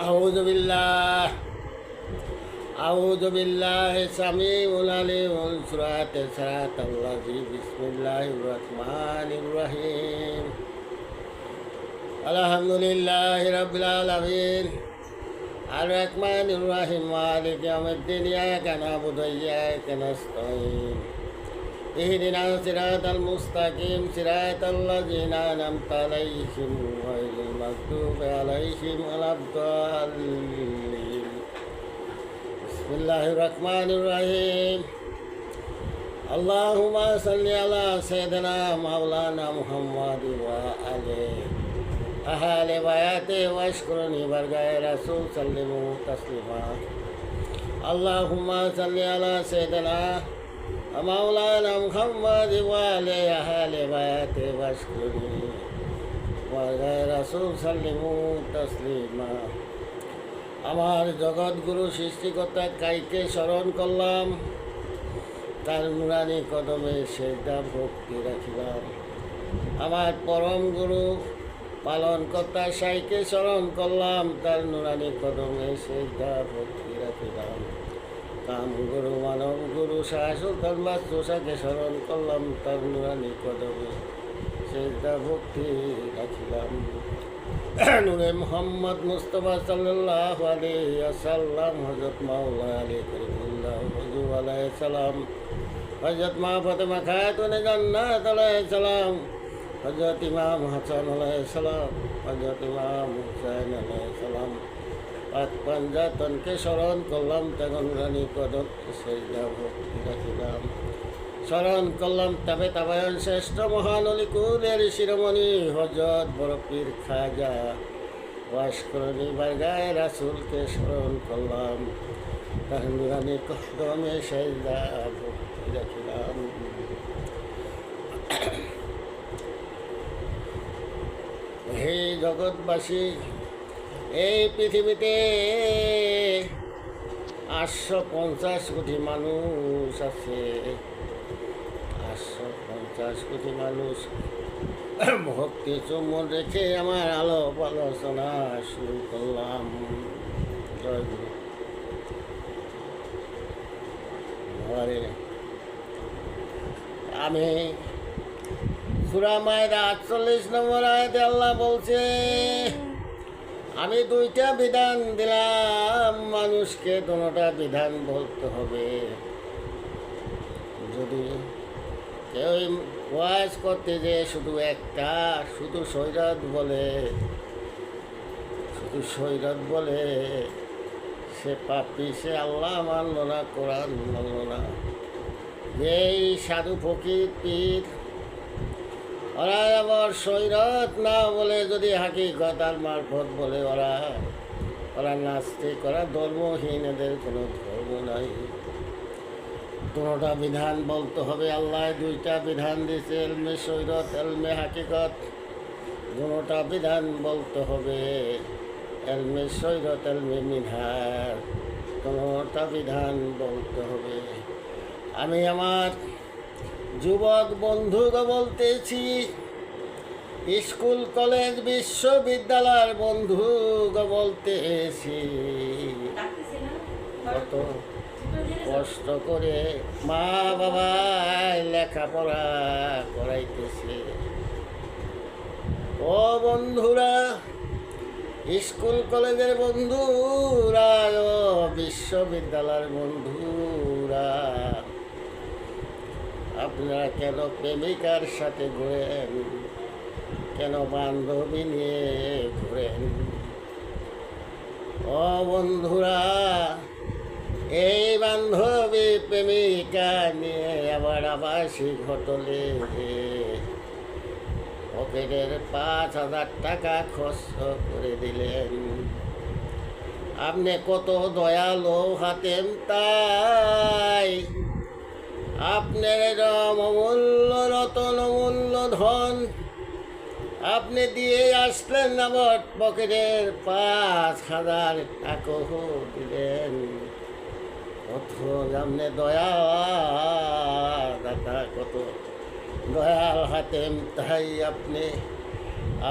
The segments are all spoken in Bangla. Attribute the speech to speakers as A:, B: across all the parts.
A: أعوذ بالله أعوذ بالله السميع العليم من سورة صراط الذي بسم الله الرحمن الرحيم الحمد لله رب العالمين الرحمن الرحيم مالك يوم الدين إياك نعبد وإياك نستعين اهدنا الصراط المستقيم صراط الذين أنعمت عليهم غير المغضوب عليهم ولا الضالين بسم الله الرحمن الرحيم اللهم صل على سيدنا مولانا محمد وآله أهل بياته واشكرني برجاء رسول سلموا تسليما اللهم صل على سيدنا مولانا محمد وآله أهل بياته واشكرني برجاء رسول سلموا تسليما আমার জগৎগুরু সৃষ্টিকর্তা কাইকে স্মরণ করলাম তার নুরানি কদমে সেটা ভক্তি রাখিলাম আমার পরম গুরু পালন কর্তা সাইকে স্মরণ করলাম তার নুরানি কদমে সেটা ভক্তি রাখিলাম কাম গুরু মানব গুরু শাহ সুলতান বাস্তুষাকে স্মরণ করলাম, তার নুরানি কদমে সেটা ভক্তি রাখিলাম। নূরে মোহাম্মদ মুস্তফা সাল্লাহ আলাইহি আসাল্লাম হজরত মাওলা আলী করিমুল্লাহ হজু সালাম হজরত মা ফাতেমা খাতুন জান্নাত আলাইহি সালাম হজরত ইমাম হাসান আলাইহি সালাম হজরত ইমাম হুসাইন আলাইহি সালাম পাঞ্জাতনকে স্মরণ করলাম তখন রানী কদম সেই রাখিলাম স্মরণ করলাম তবে তাবায়ন শ্রেষ্ঠ মহানলী কুলের শিরোমণি হজরত বরফির খাজা। ভাস্করণী বারগায় রাসুলকে স্মরণ করলাম। তার নুরানি কদমে সেজদা ভক্তি হে জগৎবাসী এই পৃথিবীতে আটশো পঞ্চাশ কোটি মানুষ আছে। আটশো পঞ্চাশ কোটি মানুষ। ভক্তি চুম্বন রেখে আমার আলো আলোচনা শুরু করলাম। আমি সুরা মায়ের আটচল্লিশ নম্বর আয়তে আল্লাহ বলছে আমি দুইটা বিধান দিলাম, মানুষকে দুটা বিধান বলতে হবে। যদি কেউ ওয়াজ করতে যে শুধু একটা, শুধু সৈরত বলে, শুধু সৈরত বলে, সে পাপি, সে আল্লাহ মানল না, কোরআন মানল না। এই সাধু ফকির পীর ওরা আবার সৈরত না বলে যদি হাকিকতার মারফত বলে ওরা ওরা নাস্তিক, ওরা ধর্মহীন, এদের কোনো ধর্ম নাই। দুটা বিধান বলতে হবে আল্লাহ, দুইটা বিধান দিয়েছে এলমে সৈরত, এলমে হাকিকত। দুটা বিধান বলতে হবে এলমে সৈরত, এলমে মিধার কোনোটা বিধান বলতে হবে। আমি আমার যুবক বন্ধুকে বলতেছি, স্কুল, কলেজ, বিশ্ববিদ্যালয়ের বন্ধুকে বলতেছি। কত কষ্ট করে মা বাবা লেখাপড়া করাইতেছে। ও বন্ধুরা, স্কুল, কলেজের বন্ধুরা, ও বিশ্ববিদ্যালয়ের বন্ধুরা। আপনারা কেন প্রেমিকার সাথে ঘুরেন? কেন বান্ধবী নিয়ে ঘুরেন? ও বন্ধুরা, এই বান্ধবী প্রেমিকা নিয়ে আবার আবাসিক হোটেলে। পকেটের পাঁচ হাজার টাকা খরচ করে দিলেন। আপনি কত দয়ালো হাতেন তাই। আপনার এরম অমূল্য রতন অমূল্য ধন। আপনি দিয়ে আসলেন আবার পকেটের পাঁচ হাজার টাকা দিলেন। কত আপনি দয়া দাদা, কত দয়াল হাতেম তাই আপনি,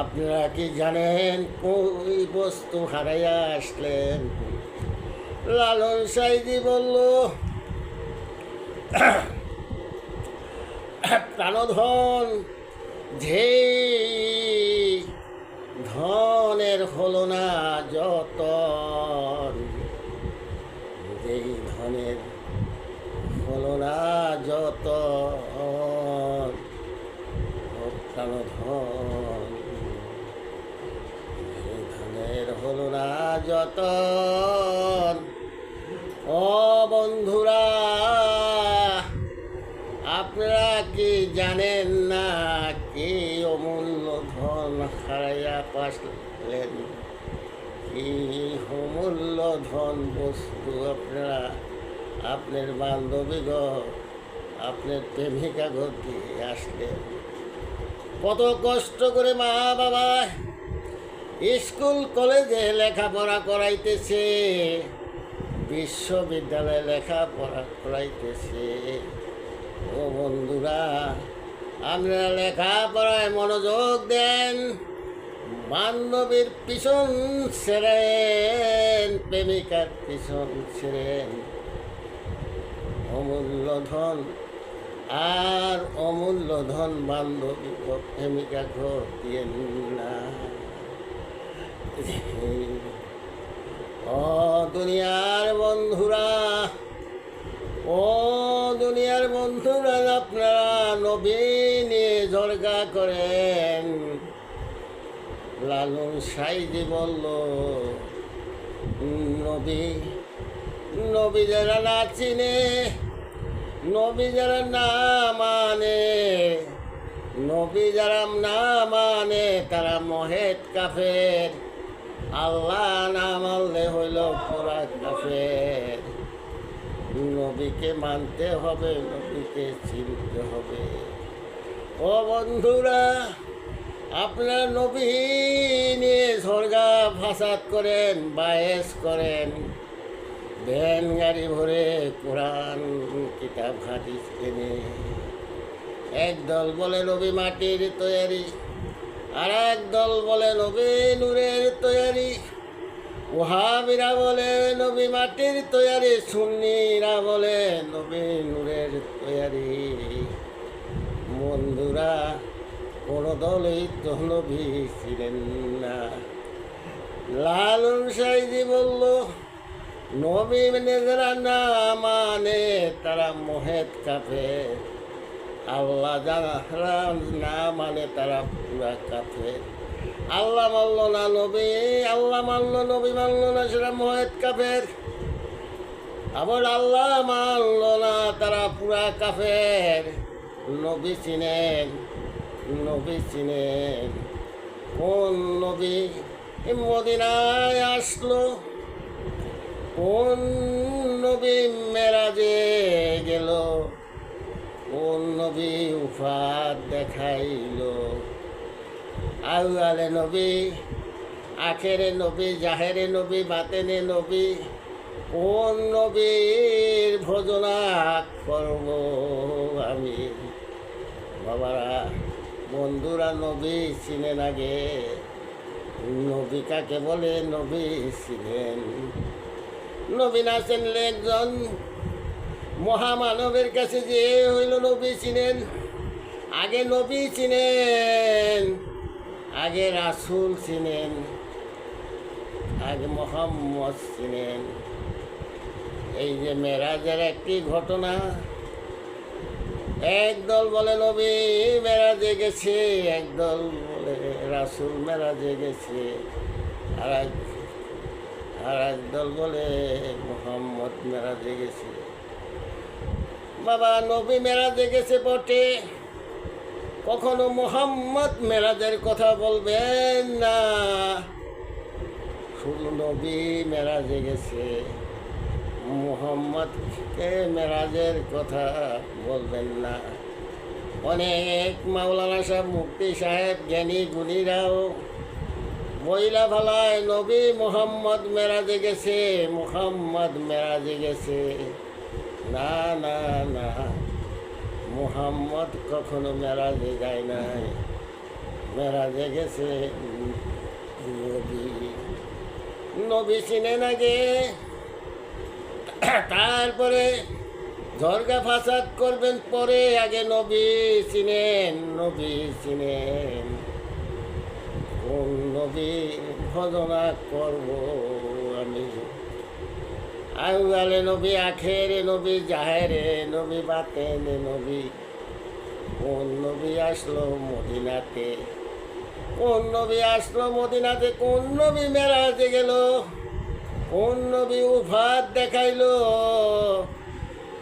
A: আপনারা কি জানেন কোন বস্তু হারাইয়া আসলেন? লালন সাইদি বলল প্রাণধন যে ধনের হলো না যত যেই ধনের হলো না যত প্রাণধন ধনের হলো না যত ও বন্ধুরা আপনারা কি জানেন না কি অমূল্য ধন হারাইয়া পাশলেন? কি অমূল্য ধন বস্তু আপনারা, আপনার বান্ধবীগ, আপনার প্রেমিকা গতি আসলেন। কত কষ্ট করে মা বাবা স্কুল, কলেজে লেখাপড়া করাইতেছে, বিশ্ববিদ্যালয়ে লেখাপড়া করাইতেছে। ও বন্ধুরা, আপনারা লেখাপড়ায় মনোযোগ দেন। বান্ধবীর পিছন ছেড়েন, প্রেমিকার পিছন ছেড়েন। অমূল্য ধন আর অমূল্য ধন বান্ধবী প্রেমিকা ঘর দিয়ে না ও দুনিয়ার বন্ধুরা ও দুনিয়ার বন্ধুরা, আপনারা নবী নিয়ে করেন। লালন সাইদি বলল, নবী নবী যারা না চিনে, নবী যারা না মানে নবী যারা না মানে তারা মহেদ কাফের। আল্লাহ না মানলে হইল পুরা কাফের। নবীকে মানতে হবে, নবীকে চিনতে হবে। ও বন্ধুরা, আপনার নবী নিয়ে ঝরগা ফাসাদ করেন বায়েস করেন। ভ্যান গাড়ি ভরে কোরআন, কিতাব, হাদিস কেনে একদল বলে নবী মাটির তৈয়ারি আর এক দল বলে নবী নূরের তৈয়ারি। ওহাবিরা বলে নবী মাটির তৈয়ারি সুন্নিরা বলে নবী নূরের তৈয়ারি। বন্ধুরা, কোনো দলই তো নবী ছিলেন না। লালন সাইজি বলল, নবী যারা না মানে তারা মহেদ কাফে আল্লাহ যারা না মানে তারা পুরা কাফে আল্লাহ মানল না নবী, আল্লাহ মানল, নবী মানল না সেটা মহেদ কাফের। আবার আল্লাহ মানল না তারা পুরা কাফের। নবী চিনেন নবী চিনেন। কোন নবী মদিনায় আসলো? কোন নবী মেরাজে গেল? কোন নবী উফাত দেখাইল? আউয়ালে নবী, আখেরে নবী, জাহেরে নবী, বাতেনে নবী, কোন নবীর ভোজনা করব আমি? বাবারা, বন্ধুরা নবী চিনেন আগে। নবী কাকে বলে? নবী চিনেন। নবী না চিনলে একজন মহামানবের কাছে যে হইল নবী চিনেন। আগে নবী চিনেন। আগে রাসুল চিনেন আগে মোহাম্মদ চিনেন এই যে মেরাজের একটি ঘটনা, একদল বলে, নবী মেরাজে গেছে। একদল বলে, রাসুল মেরাজে গেছে। আর এক, আর একদল বলে, মোহাম্মদ মেরাজে গেছে। বাবা, নবী মেরাজে গেছে বটে। কখনো মোহাম্মদ মেরাজের কথা বলবেন না। শুধু নবী মেরাজে গেছে। মোহাম্মদকে মেরাজের কথা বলবেন না। অনেক মাওলানা সাহেব মুক্তি সাহেব, জ্ঞানী গুণীরাও। মহিলা ভালায় নবী মোহাম্মদ মেরাজে গেছে, মোহাম্মদ মেরাজে গেছে। না না না। মোহাম্মদ কখনো মেরাজে যায় নাই। মেরাজে গেছে নবী। নবী চিনেন আগে। তারপরে ঝরগা ফাসাদ করবেন, পরে আগে নবী চিনেন নবী চিনেন। কোন নবী ভজনা করব? আউগালে নবী, আখেরে নবী, জাহেরে নবী, বাতেনে নবী। কোন নবী আসলো মদিনাতে? কোন নবী আসলো মদিনাতে? কোন নবী মেলাতে গেল? কোন নবী উফাত দেখাইলো?